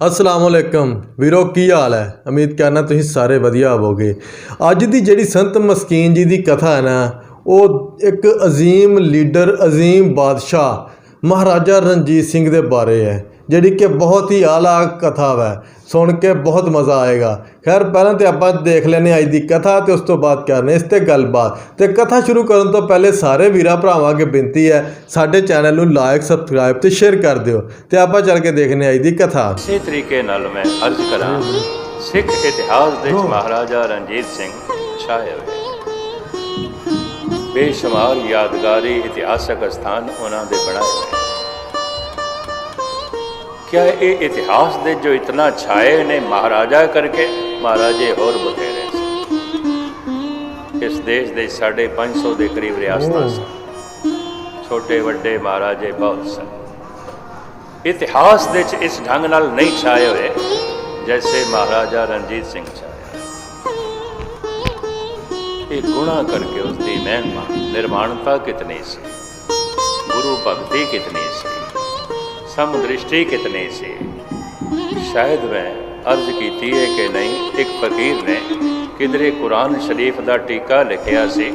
ਅਸਲਾਮ ਵੀਰੋ, ਕੀ ਹਾਲ ਹੈ? ਉਮੀਦ ਕਰਨਾ ਤੁਸੀਂ ਸਾਰੇ ਵਧੀਆ ਹੋਵੋਗੇ। ਅੱਜ ਦੀ ਜਿਹੜੀ ਸੰਤ ਮਸਕੀਨ ਜੀ ਦੀ ਕਥਾ ਹੈ ਨਾ, ਉਹ ਇੱਕ ਅਜ਼ੀਮ ਲੀਡਰ, ਅਜ਼ੀਮ ਬਾਦਸ਼ਾਹ ਮਹਾਰਾਜਾ ਰਣਜੀਤ ਸਿੰਘ ਦੇ ਬਾਰੇ ਹੈ। ਜਿਹੜੀ ਕਿ ਬਹੁਤ ਹੀ ਆਲਾ ਕਥਾ ਹੈ ਸੁਣ ਕੇ ਬਹੁਤ ਮਜ਼ਾ ਆਏਗਾ। ਖੈਰ, ਪਹਿਲਾਂ ਤੇ ਆਪਾਂ ਦੇਖ ਲੈਨੇ ਅੱਜ ਦੀ ਕਥਾ ਤੇ ਉਸ ਤੋਂ ਬਾਅਦ ਕਰਨੇ ਇਸ ਤੇ ਗੱਲਬਾਤ। ਤੇ ਕਥਾ ਸ਼ੁਰੂ ਕਰਨ ਤੋਂ ਪਹਿਲੇ ਸਾਰੇ ਵੀਰਾਂ ਭਰਾਵਾਂ ਅੱਗੇ ਬੇਨਤੀ ਹੈ, ਸਾਡੇ ਚੈਨਲ ਨੂੰ ਲਾਈਕ ਸਬਸਕ੍ਰਾਈਬ ਤੇ ਸ਼ੇਅਰ ਕਰ ਦਿਓ। ਤੇ ਆਪਾਂ ਚੱਲ ਕੇ ਦੇਖਨੇ ਅੱਜ ਦੀ ਕਥਾ। ਇਸੇ ਤਰੀਕੇ ਨਾਲ ਮੈਂ ਅਰਜ਼ ਕਰਾਂ ਸਿੱਖ ਇਤਿਹਾਸ ਦੇ ਵਿੱਚ ਮਹਾਰਾਜਾ ਰਣਜੀਤ ਸਿੰਘ ਛਾਏ ਹੋਏ। ਬੇਸ਼ੁਮਾਰ ਯਾਦਗਾਰੀ ਇਤਿਹਾਸਕ ਸਥਾਨ ਉਹਨਾਂ ਦੇ ਬਣਾਏ ਹੋਏ। ਕਿਆ ਇਹ ਇਤਿਹਾਸ ਦੇ ਜੋ ਇਤਨਾ ਛਾਏ ਨੇ ਮਹਾਰਾਜਾ ਕਰਕੇ ਮਹਾਰਾਜੇ ਹੋਰ ਬਥੇਰੇ ਇਸ ਦੇਸ਼ ਦੇ 550 ਦੇ ਕਰੀਬ ਰਿਆਸਤਾਂ ਸਨ। ਛੋਟੇ ਵੱਡੇ ਮਹਾਰਾਜੇ ਬਹੁਤ ਸਨ। ਇਤਿਹਾਸ ਦੇ ਚ ਇਸ ਢੰਗ ਨਾਲ ਨਹੀਂ ਛਾਏ ਹੋਏ ਜੈਸੇ ਮਹਾਰਾਜਾ ਰਣਜੀਤ ਸਿੰਘ ਛਾਇਆ। ਇਹ ਗੁਣਾ ਕਰਕੇ ਉਸ ਦੀ ਮਹਿਮਾ ਨਿਰਮਾਣਤਾ ਕਿਤਨੀ ਸੀ। ਗੁਰੂ ਭਗਤੀ ਕਿਤਨੀ ਸੀ। ਸਮਦ੍ਰਿਸ਼ਟੀ ਕਿਤਨੀ ਸੀ? ਸ਼ਾਇਦ ਮੈਂ ਅਰਜ਼ ਕੀਤੀ ਹੈ ਕਿ ਨਹੀਂ, ਇੱਕ ਫਕੀਰ ਨੇ ਕਿਧਰੇ ਕੁਰਾਨ ਸ਼ਰੀਫ ਦਾ ਟੀਕਾ ਲਿਖਿਆ ਸੀ।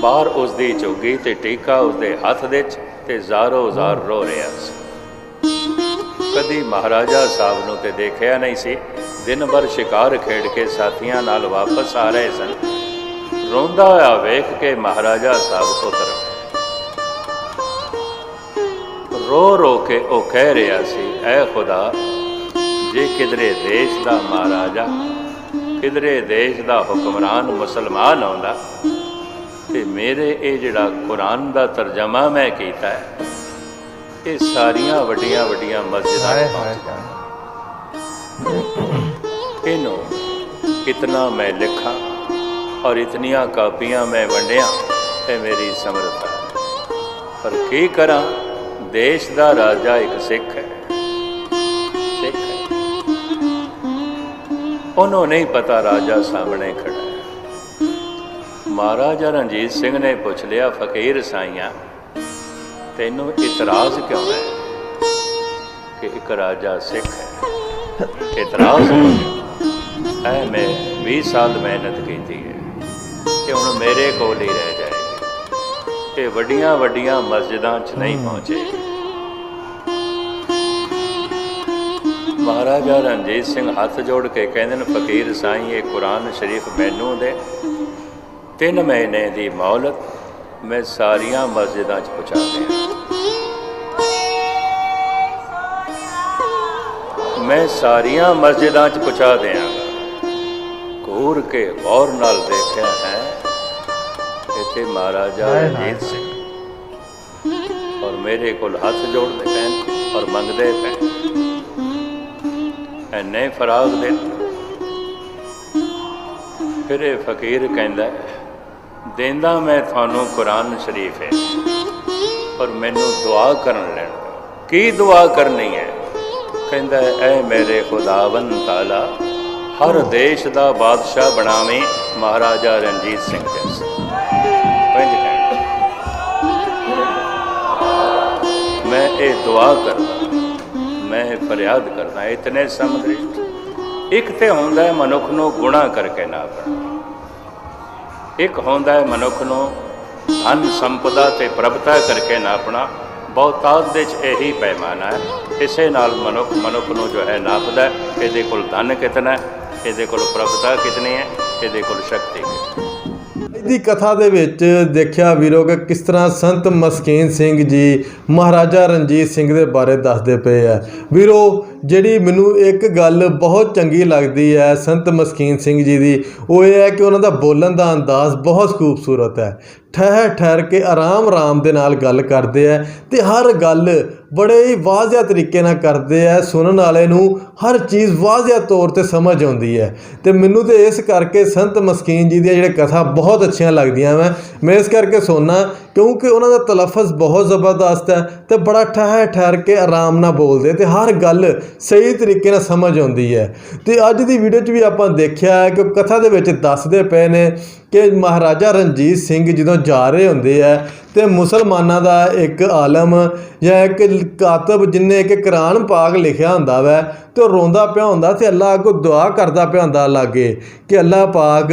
ਬਾਹਰ ਉਸ ਦੀ ਝੁੱਗੀ ਤੇ ਟੀਕਾ ਉਸ ਦੇ ਹੱਥ ਦੇ ਚ ਤੇ ਜ਼ਾਰੋ ਜ਼ਾਰ ਰੋ ਰਿਹਾ ਸੀ। ਕਦੀ ਮਹਾਰਾਜਾ ਸਾਹਿਬ ਨੂੰ ਤੇ ਦੇਖਿਆ ਨਹੀਂ ਸੀ। ਦਿਨ ਭਰ ਸ਼ਿਕਾਰ ਖੇਡ ਕੇ ਸਾਥੀਆਂ ਨਾਲ ਵਾਪਸ ਆ ਰਹੇ ਸਨ। ਰੋਂਦਾ ਹੋਇਆ ਵੇਖ ਕੇ ਮਹਾਰਾਜਾ ਸਾਹਿਬ ਉਤਰ ਰੋ ਰੋ ਕੇ ਉਹ ਕਹਿ ਰਿਹਾ ਸੀ ਐ ਖੁਦਾ ਜੇ ਕਿਧਰੇ ਦੇਸ਼ ਦਾ ਮਹਾਰਾਜਾ ਕਿਧਰੇ ਦੇਸ਼ ਦਾ ਹੁਕਮਰਾਨ ਮੁਸਲਮਾਨ ਆਉਂਦਾ ਤੇ ਮੇਰੇ ਇਹ ਜਿਹੜਾ ਕੁਰਾਨ ਦਾ ਤਰਜਮਾ ਮੈਂ ਕੀਤਾ ਹੈ ਇਹ ਸਾਰੀਆਂ ਵੱਡੀਆਂ ਵੱਡੀਆਂ ਮਸਜਿਦਾਂ 'ਚ ਪਹੁੰਚਦਾ ਇਹਨੂੰ ਇਤਨਾ ਮੈਂ ਲਿਖਾਂ ਔਰ ਇਤਨੀਆਂ ਕਾਪੀਆਂ ਮੈਂ ਵੰਡਿਆ ਇਹ ਮੇਰੀ ਸਮਰੱਥਾ। ਪਰ ਕੀ ਕਰਾਂ? ਦੇਸ਼ ਦਾ ਰਾਜਾ ਇੱਕ ਸਿੱਖ ਹੈ। ਸਿੱਖ ਹੈ। ਉਹਨੂੰ ਨਹੀਂ ਪਤਾ ਰਾਜਾ ਸਾਹਮਣੇ ਖੜਾ ਹੈ। ਮਹਾਰਾਜਾ ਰਣਜੀਤ ਸਿੰਘ ਨੇ ਪੁੱਛ ਲਿਆ ਫਕੀਰ ਸਾਈਆਂ ਤੈਨੂੰ ਇਤਰਾਜ਼ ਕਿਉਂ ਹੈ ਕਿ ਇੱਕ ਰਾਜਾ ਸਿੱਖ ਹੈ? ਇਤਰਾਜ਼ ਹੈ? ਮੈਂ 20 ਸਾਲ ਮਿਹਨਤ ਕੀਤੀ ਹੈ ਕਿ ਹੁਣ ਮੇਰੇ ਕੋਲ ਹੀ ਰਹਿ ਜਾਏਗੀ ਤੇ ਵੱਡੀਆਂ ਵੱਡੀਆਂ ਮਸਜਿਦਾਂ 'ਚ ਨਹੀਂ ਪਹੁੰਚੇ ਮਹਾਰਾਜਾ ਰਣਜੀਤ ਸਿੰਘ ਹੱਥ ਜੋੜ ਕੇ ਕਹਿੰਦੇ ਨੇ ਫਕੀਰ ਸਾਈਂ ਇਹ ਕੁਰਾਨ ਸ਼ਰੀਫ ਮੈਨੂੰ ਦੇ। ਤਿੰਨ ਮਹੀਨੇ ਦੀ ਮੌਲਤ ਮੈਂ ਸਾਰੀਆਂ ਮਸਜਿਦਾਂ 'ਚ ਪਹੁੰਚਾ ਦਿਆਂ। ਮੈਂ ਸਾਰੀਆਂ ਮਸਜਿਦਾਂ 'ਚ ਪਹੁੰਚਾ ਦਿਆਂਗਾ ਘੂਰ ਕੇ ਗੌਰ ਨਾਲ ਦੇਖਿਆ ਹੈ ਇੱਥੇ ਮਹਾਰਾਜਾ ਰਣਜੀਤ ਸਿੰਘ ਔਰ ਮੇਰੇ ਕੋਲ ਹੱਥ ਜੋੜਦੇ ਪੈਣ ਔਰ ਮੰਗਦੇ ਪੈਣ ਐਨੇ ਫਰਾਗ ਦੇ ਫਿਰ ਇਹ ਫਕੀਰ ਕਹਿੰਦਾ ਦੇਂਦਾ ਮੈਂ ਤੁਹਾਨੂੰ ਕੁਰਾਨ ਸ਼ਰੀਫ ਹੈ, ਪਰ ਮੈਨੂੰ ਦੁਆ ਕਰਨ ਲੈਣ ਕੀ ਦੁਆ ਕਰਨੀ ਹੈ? ਕਹਿੰਦਾ ਐ ਮੇਰੇ ਖੁਦਾਵੰ ਤਾਲਾ, ਹਰ ਦੇਸ਼ ਦਾ ਬਾਦਸ਼ਾਹ ਬਣਾਵੇਂ ਮਹਾਰਾਜਾ ਰਣਜੀਤ ਸਿੰਘ ਜੈਸਾ। ਪੰਜ ਮੈਂ ਇਹ ਦੁਆ ਕਰਦਾ ਮੈਂ ਫਰਿਆਦ ਕਰਨਾ, ਇਤਨੇ ਸਮਦ੍ਰਿਸ਼ਟ ਇੱਕ ਤੇ ਹੁੰਦਾ ਹੈ ਮਨੁੱਖ ਨੂੰ ਗੁਣਾ ਕਰਕੇ ਨਾ ਬਣਾ ਇੱਕ ਹੁੰਦਾ ਹੈ ਮਨੁੱਖ ਨੂੰ ਧਨ, ਸੰਪਦਾ ਤੇ ਪ੍ਰਭਤਾ ਕਰਕੇ ਨਾਪਣਾ ਬਹੁਤਾਤ ਦੇ ਚ ਇਹੀ ਪੈਮਾਨਾ ਹੈ। ਇਸੇ ਨਾਲ ਮਨੁੱਖ ਮਨੁੱਖ ਨੂੰ ਜੋ ਹੈ ਨਾਪਦਾ ਇਹਦੇ ਕੋਲ ਧਨ ਕਿਤਨਾ ਇਹਦੇ ਕੋਲ ਪ੍ਰਭਤਾ ਕਿਤਨੀ ਹੈ? ਇਹਦੇ ਕੋਲ ਸ਼ਕਤੀ ਕਿਤਨੀ ਅੱਜ ਦੀ ਕਥਾ ਦੇ ਵਿੱਚ ਦੇਖਿਆ ਵੀਰੋ ਕਿ ਕਿਸ ਤਰ੍ਹਾਂ ਸੰਤ ਮਸਕੀਨ ਸਿੰਘ ਜੀ ਮਹਾਰਾਜਾ ਰਣਜੀਤ ਸਿੰਘ ਦੇ ਬਾਰੇ ਦੱਸਦੇ ਪਏ ਆ। ਵੀਰੋ, ਜਿਹੜੀ ਮੈਨੂੰ ਇੱਕ ਗੱਲ ਬਹੁਤ ਚੰਗੀ ਲੱਗਦੀ ਹੈ ਸੰਤ ਮਸਕੀਨ ਸਿੰਘ ਜੀ ਦੀ, ਉਹ ਇਹ ਹੈ ਕਿ ਉਹਨਾਂ ਦਾ ਬੋਲਣ ਦਾ ਅੰਦਾਜ਼ ਬਹੁਤ ਖੂਬਸੂਰਤ ਹੈ। ਠਹਿਰ ਠਹਿਰ ਕੇ ਆਰਾਮ ਆਰਾਮ ਦੇ ਨਾਲ ਗੱਲ ਕਰਦੇ ਆ ਤੇ ਹਰ ਗੱਲ ਬੜੇ ਹੀ ਵਾਜ਼ਿਆ ਤਰੀਕੇ ਨਾਲ ਕਰਦੇ ਆ, ਸੁਣਨ ਵਾਲੇ ਨੂੰ ਹਰ ਚੀਜ਼ ਵਾਜ਼ਿਆ ਤੌਰ ਤੇ ਸਮਝ ਆਉਂਦੀ ਹੈ। ਤੇ ਮੈਨੂੰ ਤੇ ਇਸ ਕਰਕੇ ਸੰਤ ਮਸਕੀਨ ਜੀ ਦੀਆਂ ਜਿਹੜੇ ਕਥਾ ਬਹੁਤ ਅੱਛੀਆਂ ਲੱਗਦੀਆਂ ਮੈਂ ਮੈਂ ਇਸ ਕਰਕੇ ਸੁਣਨਾ ਕਿਉਂਕਿ ਉਹਨਾਂ ਦਾ ਤਲਫਜ਼ ਬਹੁਤ ਜ਼ਬਰਦਸਤ ਹੈ ਤੇ ਬੜਾ ਠਹਿਰ ਠਹਿਰ ਕੇ ਆਰਾਮ ਨਾਲ ਬੋਲਦੇ ਤੇ ਹਰ ਗੱਲ ਸਹੀ ਤਰੀਕੇ ਨਾਲ ਸਮਝ ਆਉਂਦੀ ਹੈ। ਤੇ ਅੱਜ ਦੀ ਵੀਡੀਓ 'ਚ ਵੀ ਆਪਾਂ ਦੇਖਿਆ ਕਿ ਕਥਾ ਦੇ ਵਿੱਚ ਦੱਸਦੇ ਪਏ ਨੇ ਕਿ ਮਹਾਰਾਜਾ ਰਣਜੀਤ ਸਿੰਘ ਜਦੋਂ ਜਾ ਰਹੇ ਹੁੰਦੇ ਆ ਤੇ ਮੁਸਲਮਾਨਾਂ ਦਾ ਇੱਕ ਆਲਮ ਜਾਂ ਇੱਕ ਕਾਤਬ ਜਿਨੇ ਇੱਕ ਕੁਰਾਨ ਪਾਕ ਲਿਖਿਆ ਹੁੰਦਾ ਵੈ ਤੇ ਉਹ ਰੋਂਦਾ ਪਿਆ ਹੁੰਦਾ ਤੇ ਅੱਲਾ ਅੱਗੋਂ ਦੁਆ ਕਰਦਾ ਪਿਆ ਹੁੰਦਾ ਲਾਗੇ ਕਿ ਅੱਲਾ ਪਾਕ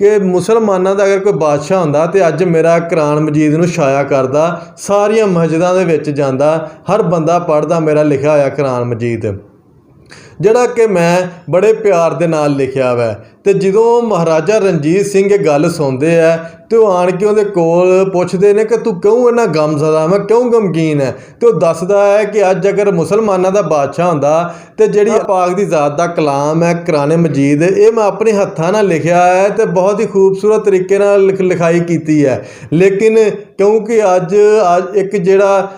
ਕਿ ਮੁਸਲਮਾਨਾਂ ਦਾ ਅਗਰ ਕੋਈ ਬਾਦਸ਼ਾਹ ਹੁੰਦਾ ਤੇ ਅੱਜ ਮੇਰਾ ਕੁਰਾਨ ਮਜੀਦ ਨੂੰ ਛਾਇਆ ਕਰਦਾ, ਸਾਰੀਆਂ ਮਸਜਿਦਾਂ ਦੇ ਵਿੱਚ ਜਾਂਦਾ, ਹਰ ਬੰਦਾ ਪੜ੍ਹਦਾ, ਮੇਰਾ ਲਿਖਿਆ ਹੋਇਆ ਕੁਰਾਨ ਮਜੀਦ। ਜਿਹੜਾ ਕਿ ਮੈਂ ਬੜੇ ਪਿਆਰ ਦੇ ਨਾਲ ਲਿਖਿਆ ਵੈ। ਤੇ ਜਦੋਂ ਮਹਾਰਾਜਾ ਰਣਜੀਤ ਸਿੰਘ ਇਹ ਗੱਲ ਸੁਣਦੇ ਆ ਤੇ ਉਹ ਆਣ ਕੇ ਉਹਦੇ ਕੋਲ ਪੁੱਛਦੇ ਨੇ ਕਿ ਤੂੰ ਕਿਉਂ ਇੰਨਾ ਗਮਜ਼ਦਾ? ਮੈਂ ਕਿਉਂ ਗਮਗੀਨ ਹੈ ਤੇ ਉਹ ਦੱਸਦਾ ਹੈ ਕਿ ਅੱਜ ਅਗਰ ਮੁਸਲਮਾਨਾਂ ਦਾ ਬਾਦਸ਼ਾਹ ਹੁੰਦਾ ਤੇ ਜਿਹੜੀ ਪਾਕ ਦੀ ਜ਼ਾਤ ਦਾ ਕਲਾਮ ਹੈ ਕੁਰਾਨ ਮਜੀਦ ਇਹ ਮੈਂ ਆਪਣੇ ਹੱਥਾਂ ਨਾਲ ਲਿਖਿਆ ਹੈ ਤੇ ਬਹੁਤ ਹੀ ਖੂਬਸੂਰਤ ਤਰੀਕੇ ਨਾਲ ਲਿਖ- ਲਿਖਾਈ ਕੀਤੀ ਹੈ। ਲੇਕਿਨ ਕਿਉਂਕਿ ਅੱਜ ਅੱਜ ਇੱਕ ਜਿਹੜਾ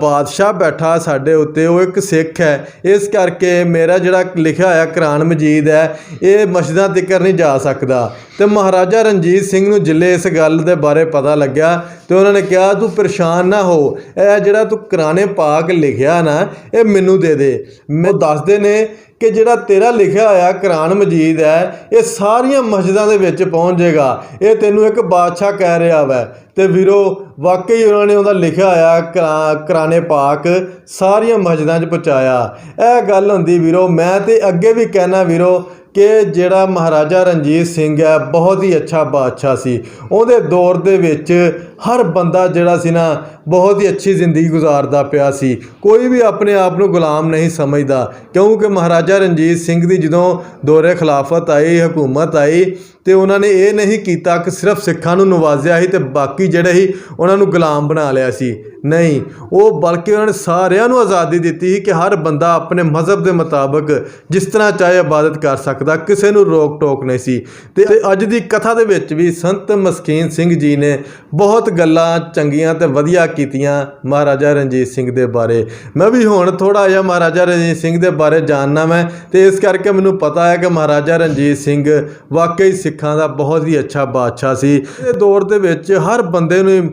ਬਾਦਸ਼ਾਹ ਬੈਠਾ ਸਾਡੇ ਉੱਤੇ ਉਹ ਇੱਕ ਸਿੱਖ ਹੈ। ਇਸ ਕਰਕੇ ਮੇਰਾ ਜਿਹੜਾ ਲਿਖਿਆ ਹੋਇਆ ਕੁਰਾਨ ਮਜੀਦ ਹੈ ਇਹ ਮਸਜਿਦਾਂ ਤੱਕ ਨਹੀਂ ਜਾ ਸਕਦਾ। ਤੇ ਮਹਾਰਾਜਾ ਰਣਜੀਤ ਸਿੰਘ ਨੂੰ ਜਿੱਲੇ ਇਸ ਗੱਲ ਦੇ ਬਾਰੇ ਪਤਾ ਲੱਗਿਆ ਤੇ ਉਹਨਾਂ ਨੇ ਕਿਹਾ, ਤੂੰ ਪਰੇਸ਼ਾਨ ਨਾ ਹੋ। ਇਹ ਜਿਹੜਾ ਤੂੰ ਕੁਰਾਨੇ ਪਾਕ ਲਿਖਿਆ ਨਾ, ਇਹ ਮੈਨੂੰ ਦੇ ਦੇ। ਮੈਂ ਦੱਸਦੇ ਨੇ ਕਿ ਜਿਹੜਾ ਤੇਰਾ ਲਿਖਿਆ ਹੋਇਆ ਕੁਰਾਨ ਮਜੀਦ ਹੈ, ਇਹ ਸਾਰੀਆਂ ਮਸਜਿਦਾਂ ਦੇ ਵਿੱਚ ਪਹੁੰਚ ਜਾਏਗਾ। ਇਹ ਤੈਨੂੰ ਇੱਕ ਬਾਦਸ਼ਾਹ ਕਹਿ ਰਿਹਾ ਵੈ। ਤੇ ਵੀਰੋ, ਵਾਕਈ ਉਹਨਾਂ ਨੇ ਉਹਦਾ ਲਿਖਿਆ ਹੋਇਆ ਕੁਰਾ- ਕੁਰਾਨੇ ਪਾਕ ਸਾਰੀਆਂ ਮਸਜਿਦਾਂ 'ਚ ਪਹੁੰਚਾਇਆ। ਇਹ ਗੱਲ ਹੁੰਦੀ ਵੀਰੋ, ਮੈਂ ਤੇ ਅੱਗੇ ਵੀ ਕਹਿਣਾ ਵੀਰੋ ਕਿ ਜਿਹੜਾ ਮਹਾਰਾਜਾ ਰਣਜੀਤ ਸਿੰਘ ਹੈ, ਬਹੁਤ ਹੀ ਅੱਛਾ ਬਾਦਸ਼ਾਹ ਸੀ। ਉਹਦੇ ਦੌਰ ਦੇ ਵਿੱਚ ਹਰ ਹਰ ਬੰਦਾ ਜਿਹੜਾ ਸੀ ਨਾ, ਬਹੁਤ ਹੀ ਅੱਛੀ ਜ਼ਿੰਦਗੀ ਗੁਜ਼ਾਰਦਾ ਪਿਆ ਸੀ। ਕੋਈ ਵੀ ਆਪਣੇ ਆਪ ਨੂੰ ਗੁਲਾਮ ਨਹੀਂ ਸਮਝਦਾ। ਕਿਉਂਕਿ ਮਹਾਰਾਜਾ ਰਣਜੀਤ ਸਿੰਘ ਦੀ ਜਦੋਂ ਦੌਰੇ ਖਿਲਾਫਤ ਆਈ, ਹਕੂਮਤ ਆਈ ਤੇ ਉਹਨਾਂ ਨੇ ਇਹ ਨਹੀਂ ਕੀਤਾ ਕਿ ਸਿਰਫ ਸਿੱਖਾਂ ਨੂੰ ਨਵਾਜ਼ਿਆ ਸੀ ਤੇ ਬਾਕੀ ਜਿਹੜੇ ਸੀ ਉਹਨਾਂ ਨੂੰ ਗੁਲਾਮ ਬਣਾ ਲਿਆ ਸੀ। ਨਹੀਂ, ਉਹ ਬਲਕਿ ਉਹਨਾਂ ਨੇ ਸਾਰਿਆਂ ਨੂੰ ਆਜ਼ਾਦੀ ਦਿੱਤੀ ਸੀ ਕਿ ਹਰ ਬੰਦਾ ਆਪਣੇ ਮਜ਼ਹਬ ਦੇ ਮੁਤਾਬਕ ਜਿਸ ਤਰ੍ਹਾਂ ਚਾਹੇ ਇਬਾਦਤ ਕਰ ਸਕਦਾ, ਕਿਸੇ ਨੂੰ ਰੋਕ ਟੋਕ ਨਹੀਂ ਸੀ। ਤੇ ਅੱਜ ਦੀ ਕਥਾ ਦੇ ਵਿੱਚ ਵੀ ਸੰਤ ਮਸਕੀਨ ਸਿੰਘ ਜੀ ਨੇ ਬਹੁਤ ਗੱਲਾਂ ਚੰਗੀਆਂ ਤੇ ਵਧੀਆ ਕੀਤੀਆਂ ਮਹਾਰਾਜਾ ਰਣਜੀਤ ਸਿੰਘ ਦੇ ਬਾਰੇ। ਮੈਂ ਵੀ ਹੁਣ ਥੋੜਾ ਜਿਹਾ ਮਹਾਰਾਜਾ ਰਣਜੀਤ ਸਿੰਘ ਦੇ ਬਾਰੇ ਜਾਣਨਾ ਮੈਂ ਤੇ ਇਸ ਕਰਕੇ ਮੈਨੂੰ ਪਤਾ ਹੈ ਕਿ ਮਹਾਰਾਜਾ ਰਣਜੀਤ ਸਿੰਘ ਵਾਕਈ ਸਿੱਖਾਂ ਦਾ ਬਹੁਤ ਹੀ ਅੱਛਾ ਬਾਦਸ਼ਾਹ ਸੀ। ਇਹ ਦੌਰ ਦੇ ਵਿੱਚ ਹਰ ਬੰਦੇ ਨੂੰ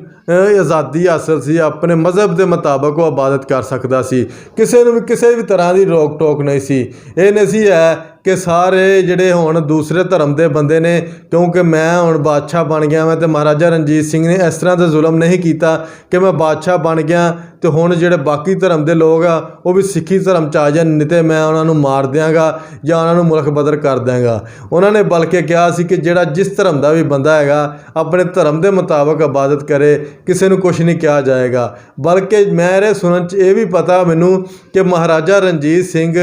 ਆਜ਼ਾਦੀ ਹਾਸਲ ਸੀ। ਆਪਣੇ ਮਜ਼ਹਬ ਦੇ ਮੁਤਾਬਕ ਉਹ ਇਬਾਦਤ ਕਰ ਸਕਦਾ ਸੀ। ਕਿਸੇ ਨੂੰ ਵੀ, ਕਿਸੇ ਵੀ ਤਰ੍ਹਾਂ ਦੀ ਰੋਕ ਟੋਕ ਨਹੀਂ ਸੀ। ਇਹ ਨਹੀਂ ਸੀ ਹੈ ਕਿ ਸਾਰੇ ਜਿਹੜੇ ਹੁਣ ਦੂਸਰੇ ਧਰਮ ਦੇ ਬੰਦੇ ਨੇ, ਕਿਉਂਕਿ ਮੈਂ ਹੁਣ ਬਾਦਸ਼ਾਹ ਬਣ ਗਿਆ ਮੈਂ ਤੇ ਮਹਾਰਾਜਾ ਰਣਜੀਤ ਸਿੰਘ ਨੇ ਇਸ ਤਰ੍ਹਾਂ ਦਾ ਜ਼ੁਲਮ ਨਹੀਂ ਕੀਤਾ ਕਿ ਮੈਂ ਬਾਦਸ਼ਾਹ ਬਣ ਗਿਆ ਤੇ ਹੁਣ ਜਿਹੜੇ ਬਾਕੀ ਧਰਮ ਦੇ ਲੋਕ ਆ, ਉਹ ਵੀ ਸਿੱਖੀ ਧਰਮ ਚ ਆ ਜਾਣ, ਨਹੀਂ ਤੇ ਮੈਂ ਉਹਨਾਂ ਨੂੰ ਮਾਰ ਦਿਆਂਗਾ ਜਾਂ ਉਹਨਾਂ ਨੂੰ ਮੁਲਕ ਬਦਰ ਕਰ ਦਿਆਂਗਾ। ਉਹਨਾਂ ਨੇ ਬਲਕਿ ਕਿਹਾ ਸੀ ਕਿ ਜਿਹੜਾ ਜਿਸ ਧਰਮ ਦਾ ਵੀ ਬੰਦਾ ਹੈਗਾ, ਆਪਣੇ ਧਰਮ ਦੇ ਮੁਤਾਬਕ ਇਬਾਦਤ ਕਰੇ, ਕਿਸੇ ਨੂੰ ਕੁਝ ਨਹੀਂ ਕਿਹਾ ਜਾਏਗਾ। ਬਲਕਿ ਮੇਰੇ ਸੁਣਨ ਚ ਇਹ ਵੀ ਪਤਾ ਮੈਨੂੰ ਕਿ ਮਹਾਰਾਜਾ ਰਣਜੀਤ ਸਿੰਘ,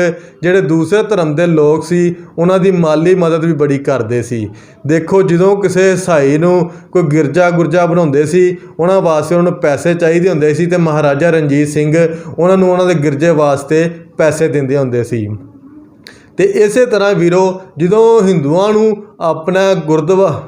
ਜਿਹੜੇ ਦੂਸਰੇ ਧਰਮ ਦੇ ਲੋਕ ਸੀ ਉਹਨਾਂ ਦੀ ਮਾਲੀ ਮਦਦ ਵੀ ਬੜੀ ਕਰਦੇ ਸੀ। ਦੇਖੋ, ਜਦੋਂ ਕਿਸੇ ਸਾਈ ਨੂੰ ਕੋਈ ਗਿਰਜਾ ਗੁਰਜਾ ਬਣਾਉਂਦੇ ਸੀ, ਉਹਨਾਂ ਵਾਸਤੇ ਉਹਨਾਂ ਨੂੰ ਪੈਸੇ ਚਾਹੀਦੇ ਹੁੰਦੇ ਸੀ ਤੇ ਮਹਾਰਾਜਾ ਰਣਜੀਤ ਸਿੰਘ ਉਹਨਾਂ ਨੂੰ ਉਹਨਾਂ ਦੇ ਗਿਰਜੇ ਵਾਸਤੇ ਪੈਸੇ ਦਿੰਦੇ ਹੁੰਦੇ ਸੀ। ਤੇ ਇਸੇ ਤਰ੍ਹਾਂ ਵੀਰੋ, ਜਦੋਂ ਹਿੰਦੂਆਂ ਨੂੰ ਆਪਣਾ ਗੁਰਦੁਆਰਾ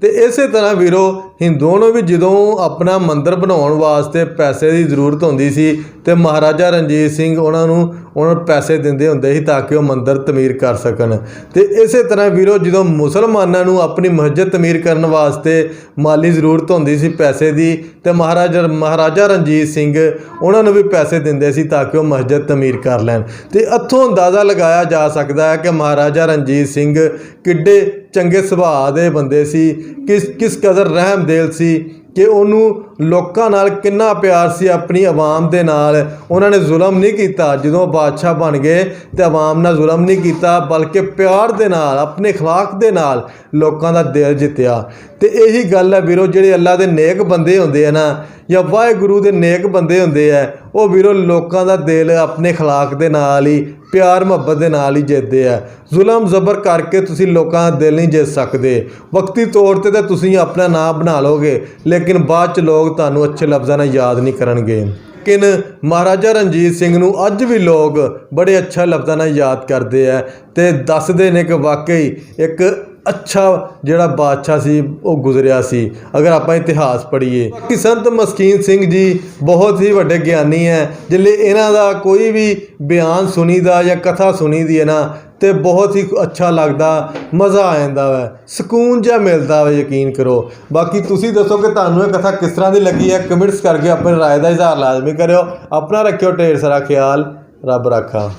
ਤੇ ਇਸੇ ਤਰ੍ਹਾਂ ਵੀਰੋ ਹਿੰਦੂਆਂ ਨੂੰ ਵੀ ਜਦੋਂ ਆਪਣਾ ਮੰਦਿਰ ਬਣਾਉਣ ਵਾਸਤੇ ਪੈਸੇ ਦੀ ਜ਼ਰੂਰਤ ਹੁੰਦੀ ਸੀ ਤੇ ਮਹਾਰਾਜਾ ਰਣਜੀਤ ਸਿੰਘ ਉਹਨਾਂ ਨੂੰ ਉਹਨਾਂ ਨੂੰ ਪੈਸੇ ਦਿੰਦੇ ਹੁੰਦੇ ਸੀ ਤਾਂ ਕਿ ਉਹ ਮੰਦਿਰ ਤਮੀਰ ਕਰ ਸਕਣ। ਤੇ ਇਸੇ ਤਰ੍ਹਾਂ ਵੀਰੋ, ਜਦੋਂ ਮੁਸਲਮਾਨਾਂ ਨੂੰ ਆਪਣੀ ਮਸਜਿਦ ਤਮੀਰ ਕਰਨ ਵਾਸਤੇ ਮਾਲੀ ਜ਼ਰੂਰਤ ਹੁੰਦੀ ਸੀ ਪੈਸੇ ਦੀ, ਤੇ ਮਹਾਰਾਜਾ ਮਹਾਰਾਜਾ ਰਣਜੀਤ ਸਿੰਘ ਉਹਨਾਂ ਨੂੰ ਵੀ ਪੈਸੇ ਦਿੰਦੇ ਸੀ ਤਾਂ ਕਿ ਉਹ ਮਸਜਿਦ ਤਮੀਰ ਕਰ ਲੈਣ। ਤੇ ਇੱਥੋਂ ਅੰਦਾਜ਼ਾ ਲਗਾਇਆ ਜਾ ਸਕਦਾ ਹੈ ਕਿ ਮਹਾਰਾਜਾ ਰਣਜੀਤ ਸਿੰਘ ਕਿੱਡੇ ਚੰਗੇ ਸੁਭਾਅ ਦੇ ਬੰਦੇ ਸੀ, ਕਿਸ ਕਿਸ ਕਦਰ ਰਹਿਮ ਰਹਿਮਦਿਲ ਸੀ ਕਿ ਉਹਨੂੰ ਲੋਕਾਂ ਨਾਲ ਕਿੰਨਾ ਪਿਆਰ ਸੀ ਆਪਣੀ ਆਵਾਮ ਦੇ ਨਾਲ ਉਹਨਾਂ ਨੇ ਜ਼ੁਲਮ ਨਹੀਂ ਕੀਤਾ ਜਦੋਂ ਉਹ ਬਾਦਸ਼ਾਹ ਬਣ ਗਏ ਤੇ ਆਵਾਮ ਨਾਲ ਜ਼ੁਲਮ ਨਹੀਂ ਕੀਤਾ ਬਲਕਿ ਪਿਆਰ ਦੇ ਨਾਲ ਆਪਣੇ اخلاق ਦੇ ਨਾਲ ਲੋਕਾਂ ਦਾ ਦਿਲ ਜਿੱਤਿਆ ਤੇ ਇਹੀ ਗੱਲ ਹੈ ਵੀਰੋ ਜਿਹੜੇ ਅੱਲਾ ਦੇ ਨੇਕ ਬੰਦੇ ਹੁੰਦੇ ਆ ਨਾ ਜਾਂ ਵਾਹਿਗੁਰੂ ਦੇ ਨੇਕ ਬੰਦੇ ਹੁੰਦੇ ਆ ਉਹ ਵੀਰੋ ਲੋਕਾਂ ਦਾ ਦਿਲ ਆਪਣੇ اخلاق ਦੇ ਨਾਲ ਹੀ ਪਿਆਰ ਮੁਹੱਬਤ ਦੇ ਨਾਲ ਹੀ ਜਿੱਤਦੇ ਆ ਜ਼ੁਲਮ ਜ਼ਬਰ ਕਰਕੇ ਤੁਸੀਂ ਲੋਕਾਂ ਦਾ ਦਿਲ ਨਹੀਂ ਜਿੱਤ ਸਕਦੇ ਵਕਤੀ ਤੌਰ ਤੇ ਤਾਂ ਤੁਸੀਂ ਆਪਣਾ ਨਾਮ ਬਣਾ ਲਓਗੇ ਲੇਕਿਨ ਬਾਅਦ ਚ ਲੋਕ ਤੁਹਾਨੂੰ ਅੱਛੇ ਲਫ਼ਜ਼ਾਂ ਨਾਲ ਯਾਦ ਨਹੀਂ ਕਰਨਗੇ। ਲੇਕਿਨ ਮਹਾਰਾਜਾ ਰਣਜੀਤ ਸਿੰਘ ਨੂੰ ਅੱਜ ਵੀ ਲੋਕ ਬੜੇ ਅੱਛਾ ਲਫ਼ਜ਼ਾਂ ਨਾਲ ਯਾਦ ਕਰਦੇ ਆ ਤੇ ਦੱਸਦੇ ਨੇ ਕਿ ਵਾਕਈ ਇੱਕ ਅੱਛਾ ਜਿਹੜਾ ਬਾਦਸ਼ਾਹ ਸੀ, ਉਹ ਗੁਜ਼ਰਿਆ ਸੀ। ਅਗਰ ਆਪਾਂ ਇਤਿਹਾਸ ਪੜ੍ਹੀਏ ਕਿ ਸੰਤ ਮਸਕੀਨ ਸਿੰਘ ਜੀ ਬਹੁਤ ਹੀ ਵੱਡੇ ਗਿਆਨੀ ਹੈ ਜਿਲੇ ਇਹਨਾਂ ਦਾ ਕੋਈ ਵੀ ਬਿਆਨ ਸੁਣੀਦਾ ਜਾਂ ਕਥਾ ਸੁਣੀਦੀ ਹੈ ਨਾ ਤੇ ਬਹੁਤ ਹੀ ਅੱਛਾ ਲੱਗਦਾ, ਮਜ਼ਾ ਆ ਜਾਂਦਾ ਵੈ। ਸਕੂਨ ਜਿਹਾ ਮਿਲਦਾ ਵਾ, ਯਕੀਨ ਕਰੋ। ਬਾਕੀ ਤੁਸੀਂ ਦੱਸੋ ਕਿ ਤੁਹਾਨੂੰ ਇਹ ਕਥਾ ਕਿਸ ਤਰ੍ਹਾਂ ਦੀ ਲੱਗੀ ਹੈ? ਕਮੈਂਟਸ ਕਰਕੇ ਆਪਣੀ ਰਾਏ ਦਾ ਇਜ਼ਹਾਰ ਲਾਜ਼ਮੀ ਕਰਿਓ। ਆਪਣਾ ਰੱਖਿਓ ਢੇਰ ਸਾਰਾ ਖਿਆਲ। ਰੱਬ ਰਾਖਾ।